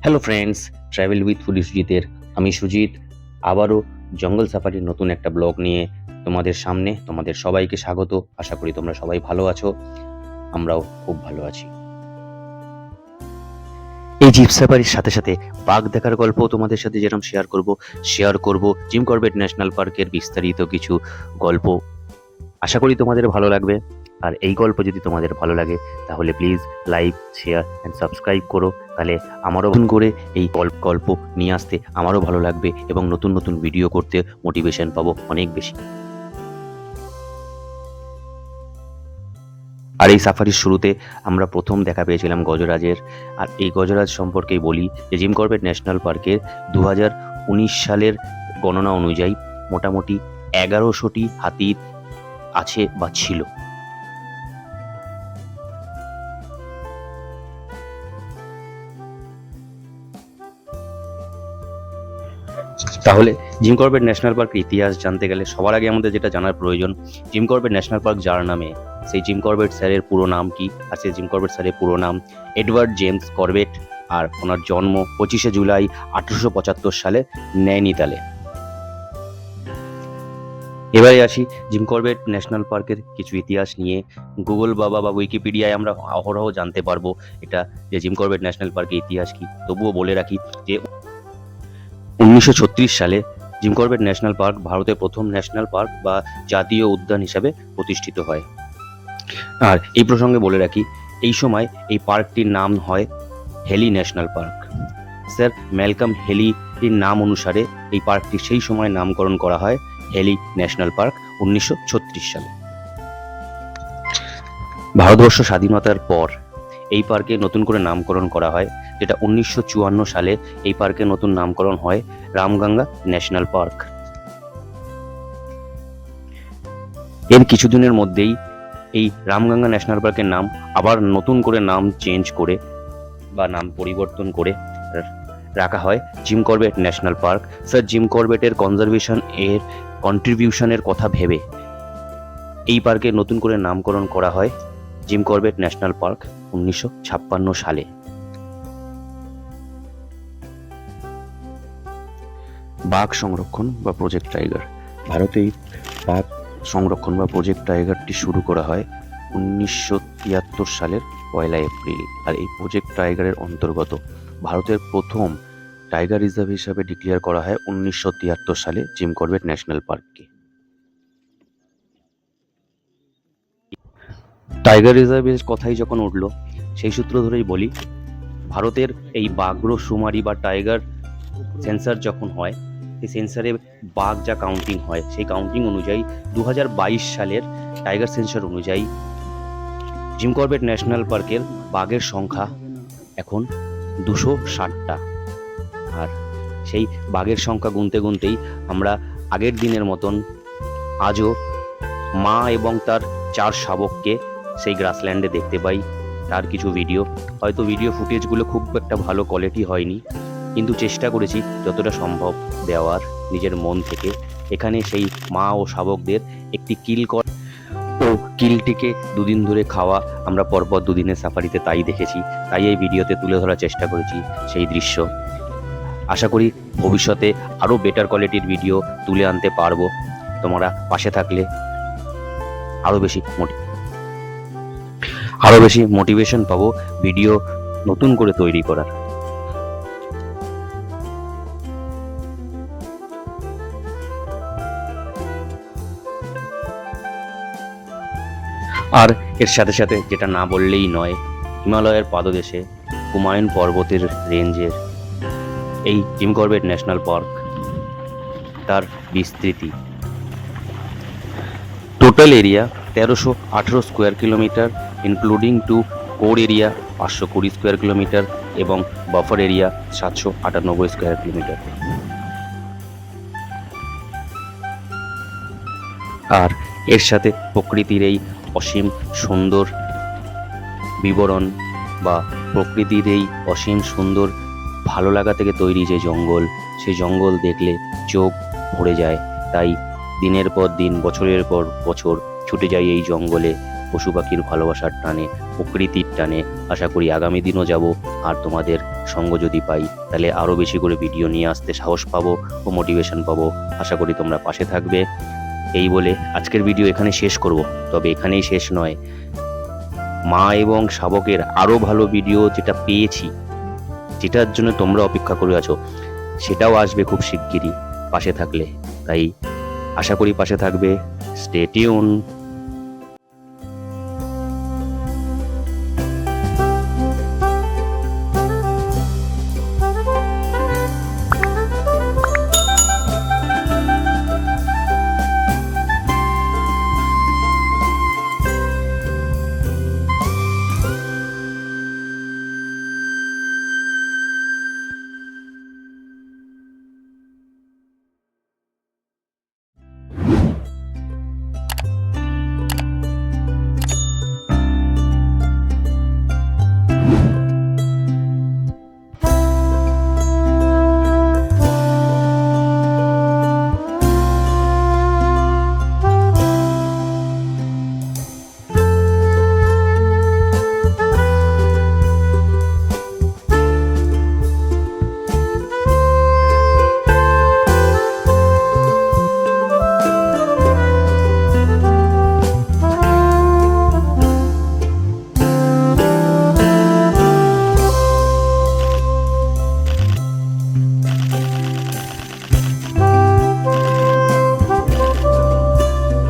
Hello friends travel with foodie সুজিতের আমি সুজিত। আবারও জঙ্গল সাফারির নতুন একটা ব্লগ নিয়ে তোমাদের সামনে, তোমাদের সবাইকে স্বাগত। আশা করি তোমরা সবাই ভালো আছো, আমরাও খুব ভালো আছি। এই জিপ সাফারির সাথে সাথে বাঘ দেখার গল্প তোমাদের সাথে যেরকম শেয়ার করব শেয়ার করব জিম করবেট ন্যাশনাল পার্কের বিস্তারিত কিছু গল্প। আশা করি তোমাদের ভালো লাগবে। আর এই গল্প যদি তোমাদের ভালো লাগে, তাহলে please like share and subscribe করো। তাহলে আমারও নতুন করে এই গল্প গল্প নিয়ে আসতে আমারও ভালো লাগবে এবং নতুন নতুন ভিডিও করতে মোটিভেশন পাবো অনেক বেশি। আর এই সাফারির শুরুতে আমরা প্রথম দেখা পেয়েছিলাম গজরাজের। আর এই গজরাজ সম্পর্কেই বলি যে জিম করবেট ন্যাশনাল পার্কের দু উনিশ সালের গণনা অনুযায়ী মোটামুটি এগারোশোটি হাতি আছে বা ছিল। তাহলে জিম করবেট ন্যাশনাল পার্কের ইতিহাস জানতে গেলে সবার আগে আমাদের যেটা জানার প্রয়োজন, জিম করবেট ন্যাশনাল পার্ক যার নামে? সেই জিম করবেট স্যারের পুরো নাম কি? আর সেই জিম করবেট স্যারের পুরো নাম? এডওয়ার্ড জেমস করবেট আর ওনার জন্ম পঁচিশে জুলাই আঠেরোশো পঁচাত্তর সালে নৈনিতালে। এবারে আসি জিম করবেট ন্যাশনাল পার্কের কিছু ইতিহাস নিয়ে। গুগল বাবা বা উইকিপিডিয়ায় আমরা অহরহ জানতে পারব এটা যে জিম করবেট ন্যাশনাল পার্কের ইতিহাস কি? তবুও বলে রাখি যে উনিশশো ছত্রিশ সালে জিম করবেট ন্যাশনাল পার্ক ভারতের প্রথম ন্যাশনাল পার্ক বা জাতীয় উদ্যান হিসাবে প্রতিষ্ঠিত হয়। আর এই প্রসঙ্গে বলে রাখি, এই সময় এই পার্কটির নাম হয় Hailey national park. Sir, Malcolm হেলির নাম অনুসারে এই পার্কটি সেই সময় নামকরণ করা হয় হেলি ন্যাশনাল পার্ক উনিশশো ছত্রিশ সালে। ভারতবর্ষ স্বাধীনতার পর এই পার্কে নতুন করে নামকরণ করা হয় যেটা উনিশশো চুয়ান্ন সালে এই পার্কের নতুন নামকরণ হয় রামগঙ্গা ন্যাশনাল পার্ক। এর কিছুদিনের মধ্যেই এই রামগঙ্গা ন্যাশনাল পার্কের নাম আবার নতুন করে নাম চেঞ্জ করে বা নাম পরিবর্তন করে রাখা হয় Jim Corbett national park. Sir, Jim করবেটের conservation এর কন্ট্রিবিউশনের কথা ভেবে এই পার্কের নতুন করে নামকরণ করা হয় জিম করবেট ন্যাশনাল পার্ক উনিশশো ছাপ্পান্ন সালে। বাঘ সংরক্ষণ বা প্রজেক্ট টাইগার ভারতেই বাঘ সংরক্ষণ বা প্রজেক্ট টাইগারটি শুরু করা হয় উনিশশো তিয়াত্তর সালের পয়লা এপ্রিল। আর এই প্রজেক্ট টাইগারের অন্তর্গত ভারতের প্রথম টাইগার রিজার্ভ হিসাবে ডিক্লেয়ার করা হয় উনিশশো তিয়াত্তর সালে জিম করবেট ন্যাশনাল পার্ককে টাইগার রিজার্ভের কথাই যখন উঠল, সেই সূত্র ধরেই বলি, ভারতের এই বাঘ্র, সুমারি বা টাইগার সেন্সার যখন হয় সেই সেন্সারে বাঘ যা কাউন্টিং হয়, সেই কাউন্টিং অনুযায়ী দু হাজার বাইশ সালের টাইগার সেন্সার অনুযায়ী জিম করবেট ন্যাশনাল পার্কের বাঘের সংখ্যা এখন দুশো ষাটটা। আর সেই বাঘের সংখ্যা গুনতে গুনতেই আমরা আগের দিনের মতন আজও মা এবং তার চার শাবককে সেই গ্রাসল্যান্ডে দেখতে পাই। তার কিছু ভিডিও হয়তো ভিডিও ফুটেজগুলো খুব একটা ভালো কোয়ালিটি হয়নি। কিন্তু চেষ্টা করেছি যতটা সম্ভব দেওয়ার নিজের মন থেকে। এখানে সেই মা ও শাবকদের একটি কিল কর ও কিলটিকে দুদিন ধরে খাওয়া আমরা পরপর দুদিনের সাফারিতে তাই দেখেছি। তাই এই ভিডিওতে তুলে ধরার চেষ্টা করেছি সেই দৃশ্য। আশা করি ভবিষ্যতে আরও বেটার কোয়ালিটির ভিডিও তুলে আনতে পারব। তোমরা পাশে থাকলে আরও বেশি মোটি আরও বেশি মোটিভেশন পাবো ভিডিও নতুন করে তৈরি করার। আর এর সাথে সাথে যেটা না বললেই নয়, হিমালয়ের পাদদেশে কুমায়ুন পর্বতের রেঞ্জের এই করবেট ন্যাশনাল পার্ক, তার বিস্তৃতি। টোটাল এরিয়া তেরোশো আঠেরো square kilometre, including two core area পাঁচশো কুড়ি স্কোয়ার কিলোমিটার এবং বাফার এরিয়া সাতশো আটানব্বই স্কোয়ার কিলোমিটার। আর এর সাথে প্রকৃতির এই অসীম সুন্দর বিবরণ বা প্রকৃতির এই অসীম সুন্দর ভালো লাগা থেকে তৈরি যে জঙ্গল, সেই জঙ্গল দেখলে চোখ ভরে যায়। তাই দিনের পর দিন, বছরের পর বছর ছুটে যাই এই জঙ্গলে পশু পাখির ভালোবাসার টানে, প্রকৃতির টানে। আশা করি আগামী দিনও যাব। আর তোমাদের সঙ্গ যদি পাই, তাহলে আরও বেশি করে ভিডিও নিয়ে আসতে সাহস পাবো ও মোটিভেশন পাবো। আশা করি তোমরা পাশে থাকবে। এই বলে আজকের ভিডিও এখানে শেষ করব। তবে এখানেই শেষ নয়। মা এবং শাবকের আরও ভালো ভিডিও যেটা পেয়েছি, যেটার জন্য তোমরা অপেক্ষা করে আছো, সেটাও আসবে খুব শিগগিরই পাশে থাকলে। তাই আশা করি পাশে থাকবে। Stay tune